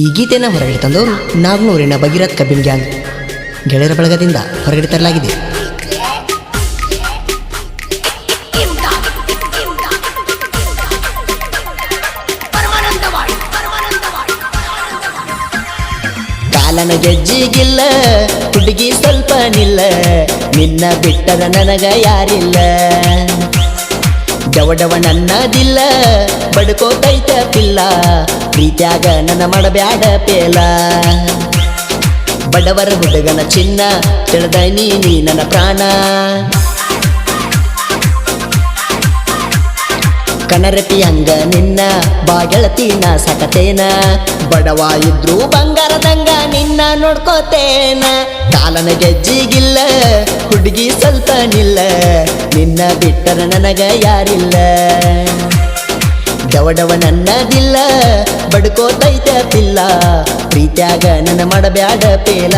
ಈ ಗೀತೆಯನ್ನು ಹೊರಗಡೆ ತಂದವರು ನಾಗ್ನೂರಿನ ಭಗೀರಥ್ ಕಬ್ಬಿನ್ ಗ್ಯಾಂಗ್. ಗೆಳೆಯರ ಬಳಗದಿಂದ ಹೊರಗಡೆ ತರಲಾಗಿದೆ. ಕಾಲನ ಗೆಜ್ಜಿಗಿಲ್ಲ ಹುಡುಗಿ ಸ್ವಲ್ಪ ನಿಲ್ಲ ನಿನ್ನ ಬಿಟ್ಟದ ನನಗ ಯಾರಿಲ್ಲ. ಡವಡವ ನನ್ನದಿಲ್ಲ. ಬಡ್ಕೋತೈತ ಪಿಲ್ಲ. ಪ್ರೀತ್ಯಾಗ ನನ್ನ ಮಾಡಬ್ಯಾಡ ಪೇಲ. ಬಡವರ ಹುಡುಗನ ಚಿನ್ನ, ತಿಳಿದ ನೀ ನನ್ನ ಪ್ರಾಣ. ಕನರತಿ ಹಂಗ ನಿನ್ನ ಬಾಗೆಳತಿನ ಸಕತೇನ? ಬಡವ ಇದ್ರು ಬಂಗಾರದಂಗ ನಿನ್ನ ನೋಡ್ಕೋತೇನ? ಕಾಲನ ಗೆಜ್ಜಿಗಿಲ್ಲ, ಹುಡುಗಿ ಸ್ವಲ್ಪ ನಿಲ್ಲ. ನಿನ್ನ ಬಿಟ್ಟರ ನನಗ ಯಾರಿಲ್ಲ? ಡವಡವ ನನ್ನದಿಲ್ಲ, ಬಡ್ಕೋತೈತ ಪಿಲ್ಲ. ಪ್ರೀತ್ಯಾಗ ನನ್ನ ಮಾಡಬ್ಯಾಡ ಪೇಲ.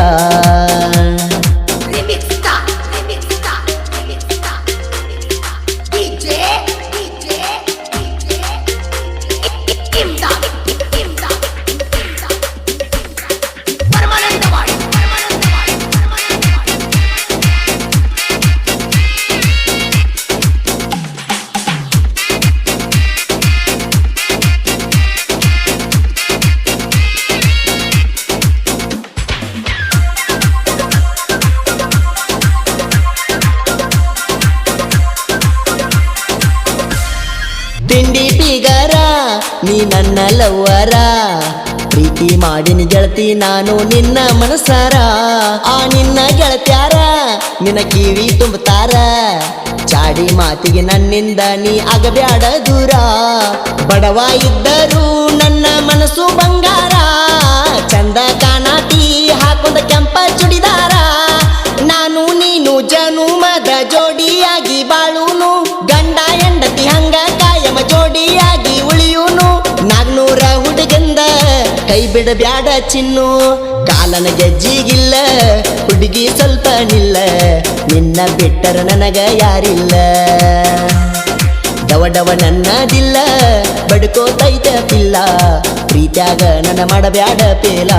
ತಿಂಡಿ ಬೀಗರ ನೀ ನನ್ನ ಲವ್ವರ. ಪ್ರೀತಿ ಮಾಡಿನ ಗೆಳತಿ ನಾನು ನಿನ್ನ ಮನಸಾರ ಆ ನಿನ್ನ ಗೆಳತ್ಯಾರ ನಿನ್ನ ಕಿವಿ ತುಂಬುತ್ತಾರ. ಚಾಡಿ ಮಾತಿಗೆ ನನ್ನಿಂದ ನೀ ಆಗಬ್ಯಾಡ ದೂರ. ಬಡವ ಇದ್ದರೂ ನನ್ನ ಮನಸ್ಸು ಬಂಗಾರ. ಚಂದ ಕಾಣಾತಿ ಬಿಡಬ್ಯಾಡ ಚಿನ್ನು. ಕಾಲನ ಗೆಜ್ಜಿಗಿಲ್ಲ ಹುಡುಗಿ ಸ್ವಲ್ಪ ನಿಲ್ಲ. ನಿನ್ನ ಬಿಟ್ಟರ ನನಗ ಯಾರಿಲ್ಲ. ಡವ ಡವ ನನ್ನದಿಲ್ಲ ಬಡ್ಕೋತೈತ ಪಿಲ್ಲ. ಪ್ರೀತ್ಯಾಗ ನನ್ನ ಮಾಡಬ್ಯಾಡ ಪೇಲ.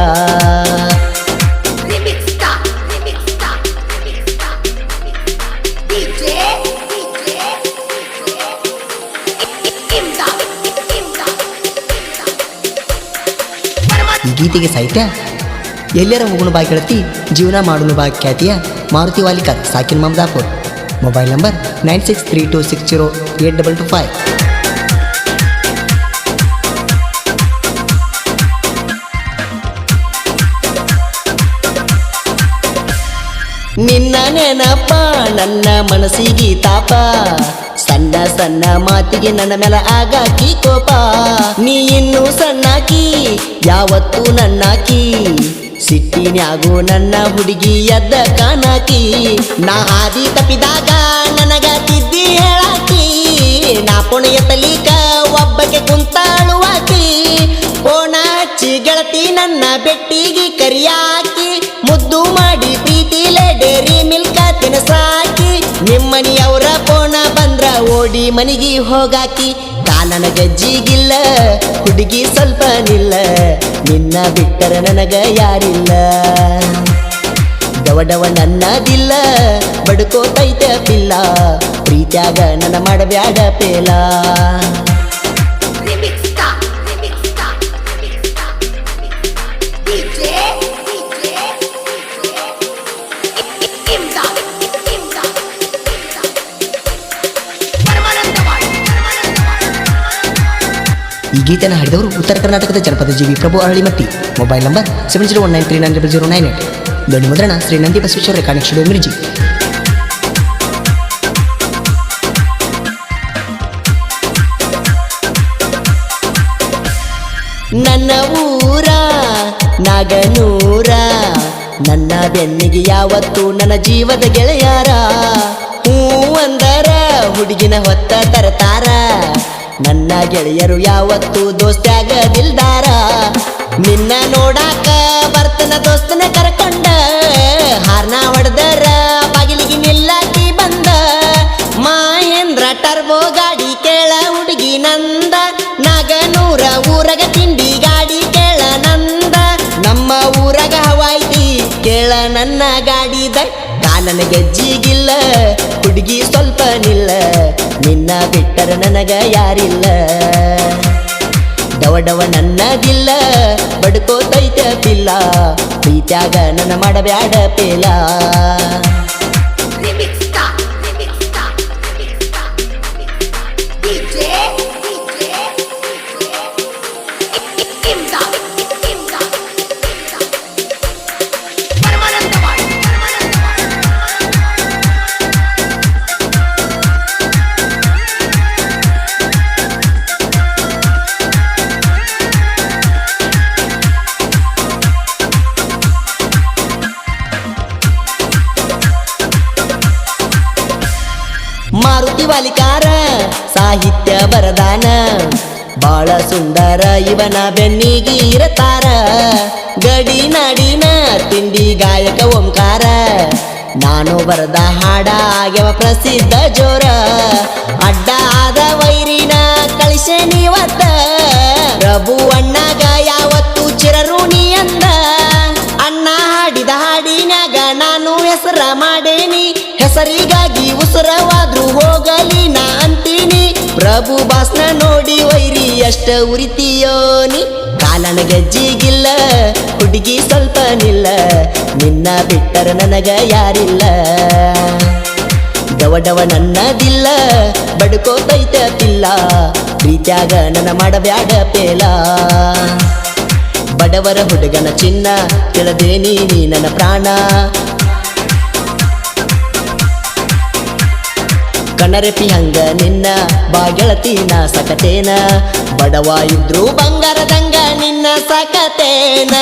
ಗೀತೆಗೆ ಸಾಹಿತ್ಯ? ಎಲ್ಲರ ಹೋಗುಣ ಬಾ ಗೆಳತಿ ಜೀವನ ಮಾಡುನು ಬಾ ಖ್ಯಾತಿಯ Maruti Walikar ಸಾಕಿನ್ Mamadapur. Mobile number nine six three two six zero eight double two five. ನಿನ್ನ ನೆನಪ, ನನ್ನ ಮನಸ್ಸಿಗೆ ತಾಪ. ಸಣ್ಣ ಸಣ್ಣ ಮಾತಿಗೆ ನನ್ನ ಮೇಲೆ ಆಗಾಕಿ ಕೋಪ. ನೀ ಇನ್ನು ಸಣ್ಣಾಕಿ ಯಾವತ್ತೂ ನನ್ನಾಕಿ ಸಿಟ್ಟಿನ್ಯಾಗು ನನ್ನ ಹುಡುಗಿ ಎದ್ದ ಕಾನಾಕಿ ನಾ ಹಾದಿ ತಪ್ಪಿದಾಗ ನನಗ ತಿದ್ದಿ ಹೇಳಾಕಿ. ನಾ ಪುಣೆಯ ತಲೀಕ ಒಬ್ಬಕ್ಕೆ ಕುಂತಾಳುವಾಕಿ ಹಚ್ಚಿ ಗೆಳತಿ ನನ್ನ ಬೆಟ್ಟಿಗೆ ಕರಿಯಾಕಿ. ಮುದ್ದು ಮಾಡಿ ಪ್ರೀತಿಲೆ ಡೇರಿ ಮಿಲ್ಕ ತಿನಸಾಕಿ. ನಿಮ್ಮನಿಯವರು ಓಡಿ ಮನಿಗೆ ಹೋಗಾಕಿ ಕಾಲನ ಗಜ್ಜಿಗಿಲ್ಲ, ಹುಡುಗಿ ಸ್ವಲ್ಪ ನಿಲ್ಲ, ನಿನ್ನ ಬಿಟ್ಟರೆ ನನಗ ಯಾರಿಲ್ಲ. ಡವ ಡವ ನನ್ನದಿಲ್ಲ ಬಡ್ಕೋತೈತ ಪಿಲ್ಲ, ಪ್ರೀತ್ಯಾಗ ನನ್ನ ಮಾಡಬ್ಯಾಡ ಪೇಲ. ಗೀತೆಯನ್ನು ಹಾಡಿದವರು ಉತ್ತರ ಕರ್ನಾಟಕದ ಜನಪದ ಜೀವಿ Prabhu Aralimatti mobile number seven zero one nine three nine double zero nine eight ಧ್ವನಿ ಮುದ್ರಣ ಶ್ರೀ ನಂದಿ ಬಸವೇಶ್ವರ ರೆಕಾರ್ಡಿಂಗ್ ಮಿರ್ಜಿ. ನನ್ನ ಊರ, ನಾಗನೂರ, ನನ್ನ ಬೆನ್ನಿಗೆ ಯಾವತ್ತು ನನ್ನ ಜೀವದ ಗೆಳೆಯಾರ. ಹೂ ಅಂದರ, ಹುಡುಗಿನ ಹೊತ್ತ ತರತಾರ. ನನ್ನ ಗೆಳೆಯರು ಯಾವತ್ತು ದೋಸ್ತ್ಯಾಗ ದಿಲ್ದಾರ ನಿನ್ನ ನೋಡಾಕ ಬರ್ತನ ದೋಸ್ತನ ಕರ್ಕೊಂಡ. ಹಾರ್ನ ಹೊಡೆದರ ಬಾಗಿಲಿಗೆ ನಿಲ್ಲಾಕಿ ಬಂದ. ಮಹೇಂದ್ರ ಟರ್ಬೋ ಗಾಡಿ ಕೇಳ ಹುಡುಗಿ ನಂದ. ನಾಗನೂರ ಊರಗ ತಿಂಡಿ ಗಾಡಿ ಕೇಳ ನಂದ. ನಮ್ಮ ಊರಗ ಹವಾಯ್ತಿ ಕೇಳ ನನ್ನ ಕಾಲನ ಜಿಗಿಲ್ಲ, ಹುಡುಗಿ ಸ್ವಲ್ಪ ನಿಲ್ಲ, ನಿನ್ನ ಬಿಟ್ಟರೆ ನನಗೆ ಯಾರಿಲ್ಲ. ಡವ ಡವ ನನ್ನದಿಲ್ಲ ಬಡ್ಕೋತೈತ ಪಿಲ್ಲ ಪ್ರೀತ್ಯಾಗ ನನ್ನ ಮಾಡಬ್ಯಾಡ ಪೇಲ. ಸಾಹಿತ್ಯ ಬರದಾನ ಬಾಳ ಸುಂದರ ಇವನ ಬೆನ್ನಿಗೆ ಇರತಾರ. ಗಡಿ ನಾಡಿನ ತಿಂಡಿ ಗಾಯಕ ಓಂಕಾರ. ನಾನು ಬರದ ಹಾಡ ಆಗ್ಯವ ಪ್ರಸಿದ್ಧ ಜೋರ. ಅಡ್ಡ ಆದ ವೈರಿನ ಕಳಿಸ ನೀವತ್ತ. ಪ್ರಭು ಅಣ್ಣಗ ಯಾವತ್ತು ಚಿರಋಣಿ ಅಂದ. ಅಣ್ಣ ಹಾಡಿದ ಹಾಡಿನಾಗ ನಾನು ಹೆಸರ ಮಾಡೇನಿ. ಹೆಸರಿಗಾಗಿ ಪ್ರಭು ಬಾಸ್ನ ನೋಡಿ ವೈರಿ ಎಷ್ಟ ಉರಿತೀಯೋನಿ. ಕಾಲನ ಗೆಜ್ಜಿಗಿಲ್ಲ, ಹುಡುಗಿ ಸ್ವಲ್ಪ ನಿಲ್ಲ ನಿನ್ನ ಬಿಟ್ಟರ ನನಗ ಯಾರಿಲ್ಲ. ದವಡವ ಡವ ನನ್ನದಿಲ್ಲ ಬಡ್ಕೋತೈತ ಪಿಲ್ಲ ಪ್ರೀತ್ಯಾಗ ನನ್ನ ಮಾಡಬ್ಯಾಡ ಪೇಲ. ಬಡವರ ಹುಡುಗನ ಚಿನ್ನ, ಕೆಳದೇನಿ ನೀ ನನ್ನ ಪ್ರಾಣ. ಕಣರೆಪಿ ಹಂಗ ನಿನ್ನ ಬಾಗೆಳತಿನ ಸಕತೇನ. ಬಡವ ಇದ್ರು ಬಂಗಾರದಂಗ ನಿನ್ನ ಸಕತೇನ.